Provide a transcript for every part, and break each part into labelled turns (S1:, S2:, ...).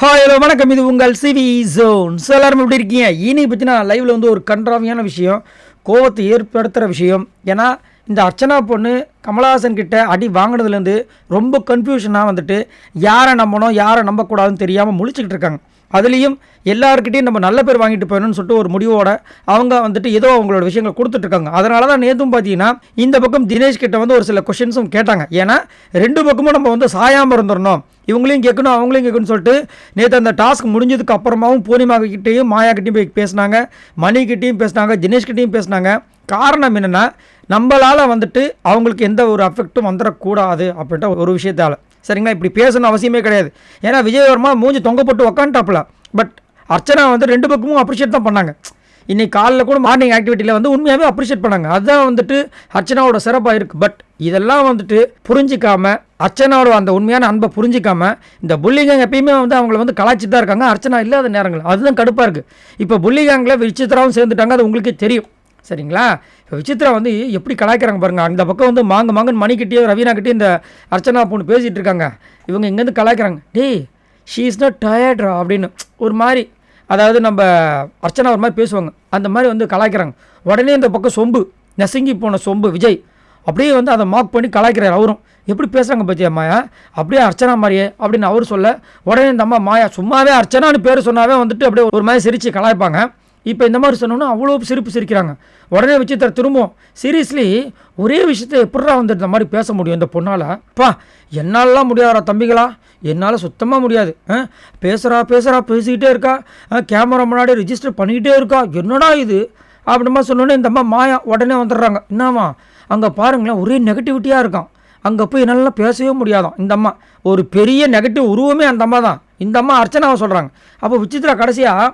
S1: Hi hello வணக்கம். இது உங்கள் சிவி ஜோன். ஸோ எல்லாரும் எப்படி இருக்கீங்க? இனி பற்றினா லைவில் வந்து ஒரு கன்றாவியான விஷயம் கோவத்தை ஏற்படுத்துகிற விஷயம். ஏன்னா இந்த அர்ச்சனா பொண்ணு கமலஹாசன் கிட்ட அடி வாங்கினதுலேருந்து ரொம்ப கன்ஃபியூஷனாக வந்துட்டு யாரை நம்பணும் யாரை நம்பக்கூடாதுன்னு தெரியாமல் முழிச்சிக்கிட்டு இருக்காங்க. அதுலேயும் எல்லாருக்கிட்டையும் நம்ம நல்ல பேர் வாங்கிட்டு போயணும்னு சொல்லிட்டு ஒரு முடிவோட அவங்க வந்துட்டு ஏதோ அவங்களோட விஷயங்களை கொடுத்துட்ருக்காங்க அதனால தான் நேற்றும் பார்த்தீங்கன்னா இந்த பக்கம் தினேஷ் கிட்ட வந்து ஒரு சில கொஷின்ஸும் கேட்டாங்க. ஏன்னா ரெண்டு பக்கமும் நம்ம வந்து சாயாமல் இருந்துடணும். இவங்களையும் கேட்கணும் அவங்களையும் கேட்கணும்னு சொல்லிட்டு நேற்று அந்த டாஸ்க் முடிஞ்சதுக்கு அப்புறமாவும் பூர்ணிமா கிட்டேயும் மாயா கிட்டேயும் போய் பேசினாங்க மணிக்கிட்டையும் பேசினாங்க தினேஷ்கிட்டையும் பேசினாங்க. காரணம் என்னென்னா நம்மளால் வந்துட்டு அவங்களுக்கு எந்த ஒரு அஃபெக்ட்டும் வந்துடக்கூடாது அப்படின்ற ஒரு விஷயத்தால். சரிங்களா? இப்படி பேசணும் அவசியமே கிடையாது. ஏன்னா விஜயவர்மா மூஞ்சி தொங்கப்பட்டு உக்காண்டாப்புல பட் அர்ச்சனா வந்து ரெண்டு பக்கமும் அப்ரிஷியேட் தான் பண்ணாங்க. இன்னைக்கு காலையில் கூட மார்னிங் ஆக்டிவிட்டியில் வந்து உண்மையாகவே அப்ரிஷியேட் பண்ணாங்க. அதுதான் வந்துட்டு அர்ச்சனாவோட சிறப்பாக இருக்குது பட் இதெல்லாம் வந்துட்டு புரிஞ்சிக்காம அர்ச்சனாவோட அந்த உண்மையான அன்பை புரிஞ்சிக்காம இந்த புள்ளிகேங் எப்பயுமே வந்து அவங்கள வந்து கலாச்சி தான் இருக்காங்க. அர்ச்சனா இல்லாத நேரங்கள். அதுதான் கடுப்பாக இருக்குது இப்போ புள்ளிகேங்கில் விசித்திராவும் சேர்ந்துட்டாங்க. அது உங்களுக்கே தெரியும். சரிங்களா? இப்போ விசித்ரா வந்து எப்படி கலாய்க்கிறாங்க பாருங்கள் அந்த பக்கம் வந்து மாங்க மாங்கன்னு மணிக்கிட்டேயும் ரவீனா கிட்டே இந்த அர்ச்சனா பொண்ணு பேசிகிட்டு இருக்காங்க. இவங்க இங்கேருந்து கலாய்க்கிறாங்க. டேய் ஷீ இஸ் நாட் டயர்ட்ரா அப்படின்னு. ஒரு மாதிரி அதாவது நம்ம அர்ச்சனா ஒரு மாதிரி பேசுவாங்க. அந்த மாதிரி வந்து கலாய்க்கிறாங்க. உடனே இந்த பக்கம் சொம்பு நெசங்கி போன சொம்பு விஜய். அப்படியே வந்து அதை மார்க் பண்ணி கலாய்க்கிறார் அவரும். எப்படி பேசுகிறாங்க பத்தியா மாயா? அப்படியே அர்ச்சனா மாதிரியே அப்படின்னு அவர் சொல்ல உடனே இந்த அம்மா மாயா சும்மாவே அர்ச்சனான்னு பேர் சொன்னாவே வந்துட்டு அப்படியே ஒரு மாதிரி சிரித்து கலாய்ப்பாங்க. இப்போ இந்த மாதிரி சொன்னோன்னா அவ்வளோ சிரிப்பு சிரிக்கிறாங்க. உடனே விசித்திர திரும்பவும் சீரியஸ்லி ஒரே விஷயத்தை எப்படிடா வந்து இந்த மாதிரி பேச முடியும் இந்த பொண்ணால்? பா என்னாலலாம் முடியாதா தம்பிகளா. என்னால் சுத்தமாக முடியாது. ஆ பேசுகிறா பேசுகிறா பேசிக்கிட்டே இருக்கா. கேமரா முன்னாடி ரிஜிஸ்டர் பண்ணிக்கிட்டே இருக்கா. என்னடா இது? அப்படிமா சொன்னோன்னே இந்த அம்மா மாயா உடனே வந்துடுறாங்க. என்னம்மா அங்கே பாருங்களேன் ஒரே நெகட்டிவிட்டியாக இருக்கான். அங்கே போய் என்னால் பேசவே முடியாதான். இந்த அம்மா ஒரு பெரிய நெகட்டிவ் உருவமே அந்த அம்மா தான். இந்த அம்மா அர்ச்சனாவை சொல்கிறாங்க அப்போ விசித்ரா கடைசியாக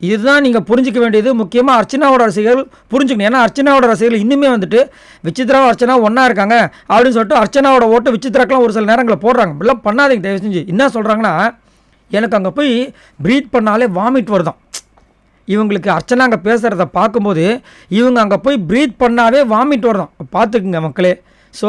S1: இதுதான் நீங்கள் புரிஞ்சிக்க வேண்டியது. முக்கியமாக அர்ச்சனாவோட ரசிகர்கள் புரிஞ்சுக்கணும். ஏன்னா அர்ச்சனாவோட ரசிகர்கள் இன்னுமே வந்துட்டு விசித்ராவும் அர்ச்சனா ஒன்றா இருக்காங்க அப்படின்னு சொல்லிட்டு அர்ச்சனாவோட ஓட்டு விசித்ராக்கெலாம் ஒரு சில நேரங்களில் போடுறாங்க. இப்படிலாம் பண்ணாதீங்க தயவு செஞ்சு. என்ன சொல்கிறாங்கன்னா எனக்கு அங்கே போய் ப்ரீத் பண்ணாலே வாமிட் வருதான். இவங்களுக்கு அர்ச்சனா அங்கே பேசுகிறத பார்க்கும்போது இவங்க அங்கே போய் ப்ரீத் பண்ணாவே வாமிட் வருதாம் பார்த்துக்குங்க மக்களே. ஸோ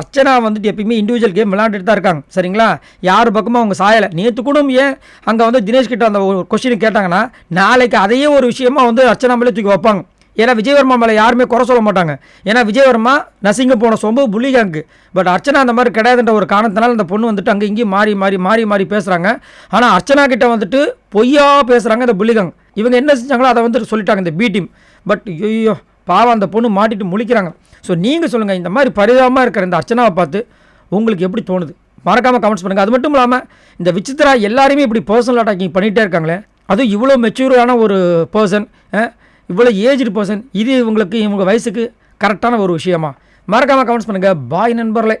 S1: அர்ச்சனா வந்துட்டு எப்பயுமே இண்டிவிஜுவல் கேம் விளையாண்டுட்டு தான் இருக்காங்க. சரிங்களா? யார் பக்கமும் அவங்க சாயலை. நேற்று கூட ஏன் அங்கே வந்து தினேஷ் கிட்ட அந்த ஒரு கொஸ்டின் கேட்டாங்கன்னா நாளைக்கு அதையே ஒரு விஷயமா வந்து அர்ச்சனா மேலே தூக்கி வைப்பாங்க. ஏன்னா விஜயவர்மா மேலே யாருமே குறை சொல்ல மாட்டாங்க. ஏன்னா விஜயவர்மா நசிங்க போன சொம்பு புள்ளிகாங்கு பட் அர்ச்சனா அந்த மாதிரி கிடையாதுன்ற ஒரு காரணத்தினால அந்த பொண்ணு வந்துட்டு அங்கே இங்கேயும் மாறி மாறி மாறி மாறி பேசுகிறாங்க ஆனால் அர்ச்சனா கிட்ட வந்துட்டு பொய்யா பேசுகிறாங்க இந்த புள்ளிகாங் இவங்க என்ன செஞ்சாங்களோ அதை வந்துட்டு சொல்லிட்டாங்க இந்த பி டீம் பட் ஐயோ பாவம் அந்த பொண்ணு மாட்டிட்டு முழிக்கிறாங்க. ஸோ நீங்கள் சொல்லுங்கள் இந்த மாதிரி பரிதாபமாக இருக்கிற இந்த அர்ச்சனாவை பார்த்து உங்களுக்கு எப்படி தோணுது? மறக்காமல் கமெண்ட்ஸ் பண்ணுங்கள் அது மட்டும் இல்லாமல் இந்த விசித்ரா எல்லாருமே இப்படி பர்சனல் அட்டாக்கிங் பண்ணிகிட்டே இருக்காங்களே அதுவும் இவ்வளோ மெச்சூரான ஒரு பர்சன் இவ்வளோ ஏஜ்டு பர்சன் இது இவங்களுக்கு இவங்க வயசுக்கு கரெக்டான ஒரு விஷயமா? மறக்காமல் கமெண்ட்ஸ் பண்ணுங்கள் பாய் நண்பர்களே.